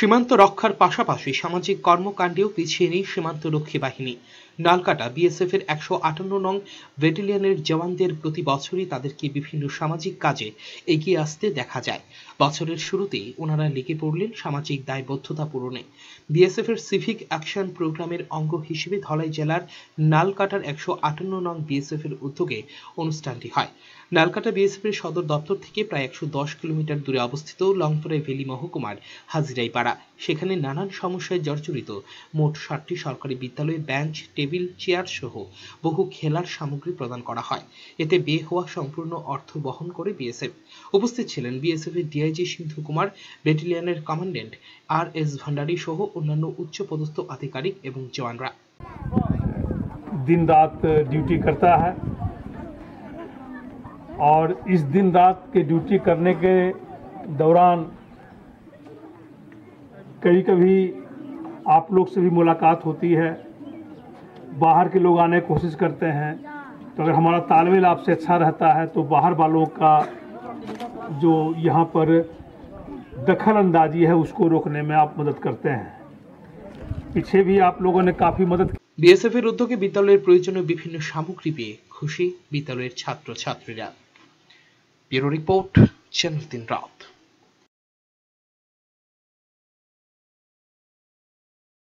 সীমান্ত রক্ষার পাশাপাশি সামাজিক কর্মকাণ্ডেও পিছিয়ে নেই সীমান্তরক্ষী বাহিনী। নালকাটা বিএসএফ এর একশো আটান্ন নং ব্যাটালিয়নের জওয়ানদের প্রতি বছরই তাদেরকে বিভিন্ন সামাজিক কাজে এগিয়ে আসতে দেখা যায়। বছরের শুরুতেই ওনারা লেগে পড়লেন সামাজিক দায়বদ্ধতা পূরণে। বিএসএফ এর সিভিক অ্যাকশন প্রোগ্রামের অঙ্গ হিসেবে ধলাই জেলার নালকাটার একশো আটান্ন নং বিএসএফ এর উদ্যোগে অনুষ্ঠানটি হয়। নালকাটা বিএসএফ এর সদর দপ্তর থেকে প্রায় একশো দশ কিলোমিটার দূরে অবস্থিত লংপুরে ভেলি মহকুমার হাজিরাইপাড়া। সেখানে নানান সমস্যায় জর্জরিত। মোট ষাটটি সরকারি বিদ্যালয়ে বেঞ্চ, টেবিল চেয়ার সহ বহু খেলার সামগ্রী প্রদান করা হয় এতে বে হওয়া সম্পূর্ণ অর্থ বহন করে বিএসএফ উপস্থিত ছিলেন বিএসএফ এর ডিআইজি সিন্ধু কুমার ব্যাটালিয়নের কমান্ড্যান্ট আর এস ভান্ডারী সহ অন্যান্য উচ্চপদস্থ আধিকারিক এবং জওয়ানরা दिन रात ड्यूटी करता है और इस दिन रात के ड्यूटी करने के दौरान कभी कभी आप लोग से भी मुलाकात होती है बाहर के लोग आने की कोशिश करते हैं तो अगर हमारा तालमेल आपसे अच्छा रहता है तो बाहर वालों का जो यहाँ पर दखल अंदाजी है उसको रोकने में आप मदद करते हैं पीछे भी आप लोगों ने काफ़ी मदद বিএসএফ এর উদ্যোগে বিদ্যালয়ের প্রয়োজনীয় বিভিন্ন সামগ্রী পেয়ে খুশি বিদ্যালয়ের ছাত্র ছাত্রীরা ব্যুরো রিপোর্ট চ্যানেল তিন রাত